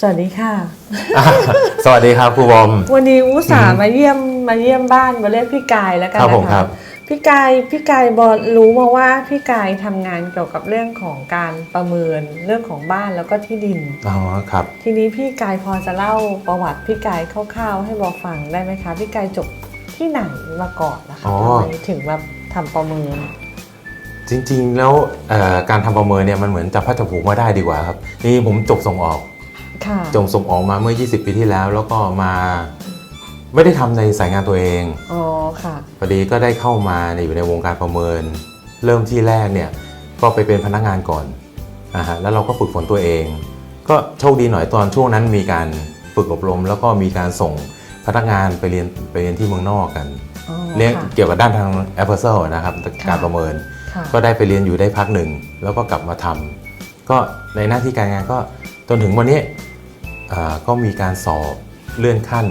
สวัสดีค่ะอะ สวัสดีครับครูบอม วันนี้อุตส่าห์มาเยี่ยมมาเยี่ยมบ้านมาเรียกพี่กายแล้วกันครับผมนะครัคะบ พี่กายพี่กายบอรู้มาว่าพี่กายทำงานเกี่ยวกับเรื่องของการประเมินเรื่องของบ้านแล้วก็ที่ดิน อ๋อครับ ทีนี้พี่กายพอจะเล่าประวัติพี่กายคร่าวๆ ให้บอกฟังได้ไหมคะพี่กายจบที่ไหนมาก่อนนะคะอ๋อ ทำไมถึงมาทำประเมิน จริงๆแล้วเอ่อการทำประเมินเนี่ยมันเหมือนจับพัดจับผูกมาได้ดีกว่าครับนี่ผมจบส่งออกค่ะ จบส่งออกมาเมื่อ 20 ปีที่แล้ว แล้วก็มาไม่ได้ทำในสายงานตัวเองอ๋อค่ะพอดีก็ได้เข้ามาในอยู่ในวงการประเมิน เริ่มที่แรกเนี่ยก็ไปเป็นพนักงานก่อนอ่าฮะแล้วเราก็ฝึกฝนตัวเอง ก็โชคดีหน่อยตอนช่วงนั้นมีการฝึกอบรม แล้วก็มีการส่งพนักงานไปเรียนไปเรียนที่เมืองนอกกันอ๋อเรียนค่ะเกี่ยวกับด้านทาง a p p r a i s a l นะครับการประเมินค่ะก็ได้ไปเรียนอยู่ได้พักหนึ่ง แล้วก็กลับมาทำก็ในหน้าที่การงานก็จนถึงวันนี้อ่า ก็มีการสอบเลื่อนขั้น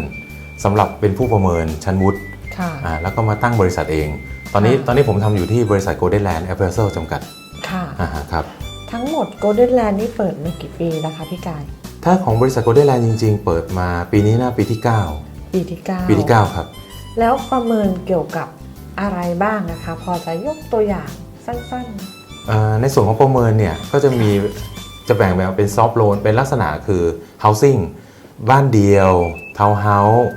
สำหรับเป็นผู้ประเมินชั้นวุฒิค่ะอ่าแล้วก็มาตั้งบริษัทเอง ตอนนี้ค่ะตอนนี้ผมทำอยู่ที่บริษัท Golden Land Appraisal จำกัดค่ะอ่าฮะครับทั้งหมด Golden Land นี่เปิดมากี่ปีแล้วคะพี่กายถ้าของบริษัท Golden Land จริง ๆ เปิดมาปีนี้น่าปีที่ 9 ปีที่ 9 ปีที่ 9 ครับ แล้วประเมินเกี่ยวกับอะไรบ้างนะคะ พอจะยกตัวอย่างสั้นเอ่อในส่วนของประเมินเนี่ยก็จะมีจะแบ่งแบบเป็นซอฟ t ์โลนเป็นลักษณะคือ housing บ้านเดียวทาวน์เฮาส์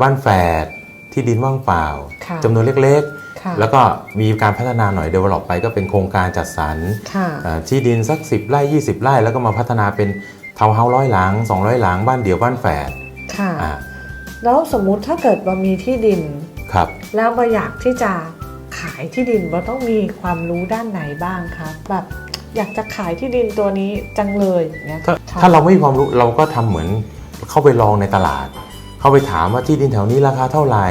บ้านแฝดที่ดินว่างเปล่าค่ะจำนวนเล็กๆค่ะๆแล้วก็มีการพัฒนาหน่อย develop ไปก็เป็นโครงการจัดสรรค่ะเอ่อที่ดินสัก 10 ไร่ 20 ไร่ แล้วก็มาพัฒนาเป็นทาวน์เฮาส์ร้อยหลัง 200 หลัง บ้านเดี่ยวบ้านแฝดค่ะอ่าแล้วสมมุติถ้าเกิดว่ามีที่ดินครับแล้วมาอยากที่จะขายที่ดินว่าต้องมีความรู้ด้านไหนบ้างคะแบบ อยากจะขายที่ดินตัวนี้จังเลยอย่างเงี้ยถ้าค่ะถ้าเราไม่มีความรู้เราก็ทำเหมือนเข้าไปลองในตลาด เข้าไปถามว่าที่ดินแถวนี้ราคาเท่าไหร่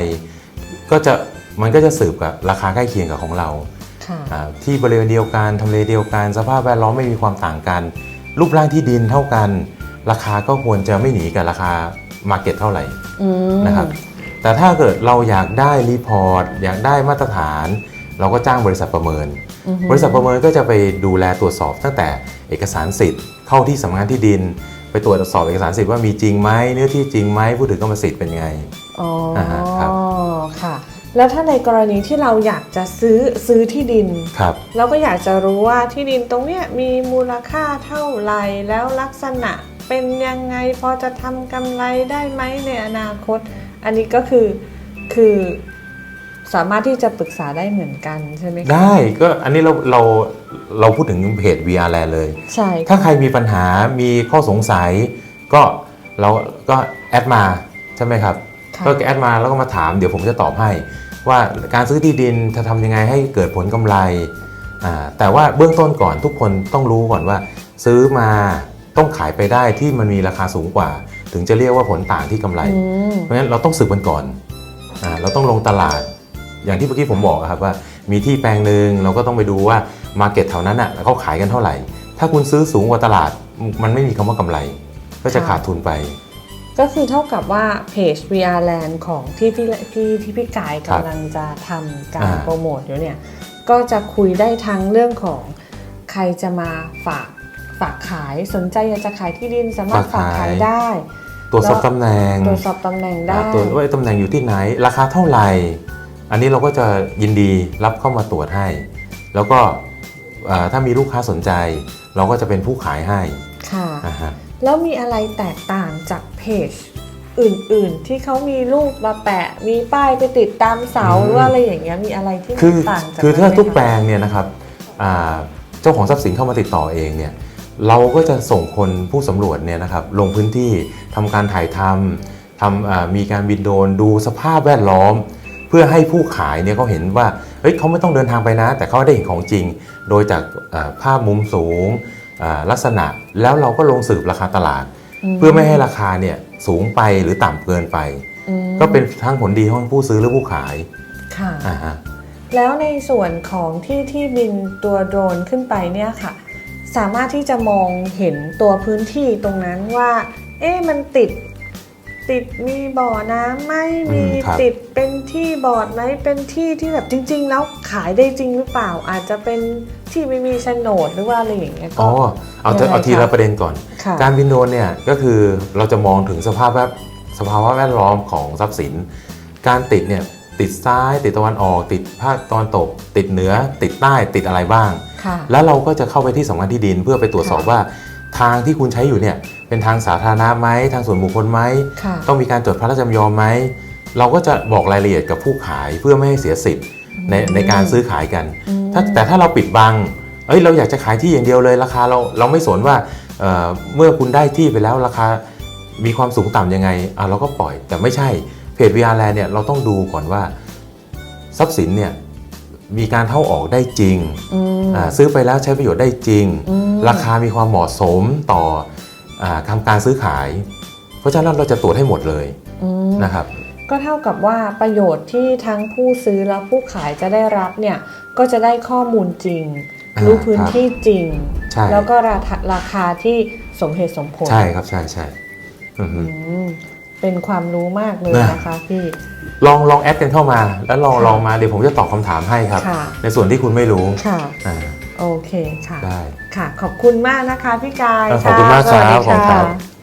ก็จะมันก็จะสืบกับราคาใกล้เคียงกับของเราค่ะอ่าที่บริเวณเดียวกันทำเลเดียวกัน สภาพแวดล้อมไม่มีความต่างกัน รูปร่างที่ดินเท่ากัน ราคาก็ควรจะไม่หนีกับราคามาร์เก็ตเท่าไหร่อืมนะครับแต่ถ้าเกิดเราอยากได้รีพอร์ตอยากได้มาตรฐาน เราก็จ้างบริษัทประเมินอือฮึบริษัทประเมินก็จะไปดูแลตรวจสอบตั้งแต่เอกสารสิทธิ์เข้าที่สำนักงานที่ดิน ไปตรวจสอบเอกสารสิทธิ์ว่ามีจริงไหมเนื้อที่จริงไหมผู้ถือกรรมสิทธิ์เป็นไงอ๋ออ่าฮะครับค่ะ แล้วถ้าในกรณีที่เราอยากจะซื้อซื้อที่ดินครับเราก็อยากจะรู้ว่าที่ดินตรงเนี้ยมีมูลค่าเท่าไหร่แล้วลักษณะเป็นยังไงพอจะทำกำไรได้ไหมในอนาคต อันนี้ก็คือคือ สามารถที่จะปรึกษาได้เหมือนกันใช่ไหมคะได้ก็อันนี้เราเราเราพูดถึงเพจ VR Land เลย ใช่ถ้าใครมีปัญหามีข้อสงสัย ก็เราก็แอดมาใช่ไหมครับค่ะก็แอดมาแล้วก็มาถามเดี๋ยวผมจะตอบให้ ว่าการซื้อที่ดินจะทำยังไงให้เกิดผลกำไรอ่าแต่ว่าเบื้องต้นก่อนทุกคนต้องรู้ก่อนว่า ซื้อมาต้องขายไปได้ที่มันมีราคาสูงกว่า ถึงจะเรียกว่าผลต่างที่กำไรอืมเพราะฉะนั้นเราต้องสืบมันก่อนอาเราต้องลงตลาด อย่างที่เมื่อกี้ผมบอกอะครับว่ามีที่แปลงหนึ่งเราก็ต้องไปดูว่ามาเก็ตแถวนั้นอะเขาขายกันเท่าไหร่ ถ้าคุณซื้อสูงกว่าตลาดมันไม่มีคำว่ากำไร ก็จะขาดทุนไป ก็คือเท่ากับว่าเพจ VR Land ของที่พี่พี่ที่พี่กายครับกำลังจะทำการอ่าโปรโมทอยู่เนี่ยก็จะคุยได้ทั้งเรื่องของใครจะมาฝากฝากขายสนใจอยากจะขายที่ดินสามารถฝากขายได้ตรวจสอบตำแหน่งตรวจสอบตำแหน่งได้อ่าตรวจว่าตำแหน่งอยู่ที่ไหน ราคาเท่าไหร่ อันนี้เราก็จะยินดีรับเข้ามาตรวจให้ แล้วก็อ่าถ้ามีลูกค้าสนใจ เราก็จะเป็นผู้ขายให้ค่ะอ่าฮะแล้วมีอะไรแตกต่างจากเพจอื่นๆ ที่เขามีรูปมาแปะ มีป้ายไปติดตามเสาอืมหรือว่าอะไรอย่างเงี้ยมีอะไรที่คือต่างจากคือถ้านั้นไหมทุกคะแปลงเนี่ยนะครับอ่าเจ้าของทรัพย์สินเข้ามาติดต่อเองเนี่ยเราก็จะส่งคนผู้สำรวจเนี่ยนะครับลงพื้นที่ทำการถ่ายทำทำอ่ามีการบินโดรนดูสภาพแวดล้อม เพื่อให้ผู้ขายเนี่ยเขาเห็นว่าเฮ้ยเขาไม่ต้องเดินทางไปนะ แต่เขาได้เห็นของจริง โดยจากอ่าภาพมุมสูงอ่าลักษณะแล้วเราก็ลงสืบราคาตลาด เพื่อไม่ให้ราคาเนี่ยสูงไปหรือต่ำเกินไปอืมก็เป็นทั้งผลดีของผู้ซื้อและผู้ขายค่ะอ่าฮะแล้วในส่วนของที่ที่บินตัวโดรนขึ้นไปเนี่ยค่ะ สามารถที่จะมองเห็นตัวพื้นที่ตรงนั้นว่า เอ๊ะมันติดติดมีบ่อน้ำไหมอืมมีครับติด เป็นที่บอร์ดไหมเป็นที่ที่แบบจริง ๆ แล้วขายได้จริงหรือเปล่า อาจจะเป็นที่ไม่มีโฉนดหรือว่าอะไรอย่างเงี้ยก็ อ๋อเอายังไงเอาทีครัละบประเด็นก่อน ค่ะการบินโดรนเนี่ยก็คือเราจะมองถึงสภาพแวดสภาวะแวดล้อมของทรัพย์สิน การติดเนี่ยติดซ้ายติดตะวันออก ติดภาคตะวันตก ติดเหนือ ติดใต้ติดอะไรบ้าง ค่ะ แล้วเราก็จะเข้าไปที่สำนักงานที่ดินเพื่อไปตรวจสอบค่ะ ว่า ทางที่คุณใช้อยู่เนี่ยเป็นทางสาธารณะไหมทางส่วนบุคคลไหม ค่ะ ต้องมีการจดพระราชจำยอมไหม เราก็จะบอกรายละเอียดกับผู้ขายเพื่อไม่ให้เสียสิทธิ์ในในการซื้อขายกันอืมถ้าแต่ถ้าเราปิดบังเอ้ยเราอยากจะขายที่อย่างเดียวเลยราคาเราเราไม่สนว่าเอ่อเมื่อคุณได้ที่ไปแล้วราคามีความสูงต่ำยังไงอะเราก็ปล่อย แต่ไม่ใช่เพจ VR Land เนี่ยเราต้องดูก่อนว่าทรัพย์สินเนี่ยมีการเข้าออกได้จริงอืมอ่าซื้อไปแล้วใช้ประโยชน์ได้จริงอืมราคามีความเหมาะสมต่ออาทำการซื้อขาย เพราะฉะนั้นเราจะตรวจให้หมดเลยอืมนะครับ ก็เท่ากับว่าประโยชน์ที่ทั้งผู้ซื้อและผู้ขายจะได้รับเนี่ยก็จะได้ข้อมูลจริงอ่ารู้รู้พื้นที่จริงใช่แล้วก็ราคาราคาที่สมเหตุสมผล ใช่ครับใช่ใช่อือฮึอืมเป็นความรู้มากเลยนะนะคะพี่ ลองลองแอดกันเข้ามา แล้วลองค่ะลองมาเดี๋ยวผมจะตอบคำถามให้ครับค่ะในส่วนที่คุณไม่รู้ค่ะอ่าโอเคค่ะได้ค่ะ ขอบคุณมากนะคะพี่กายขอบคุณมากครับสวัสดีขอบคุณครัค่ะบ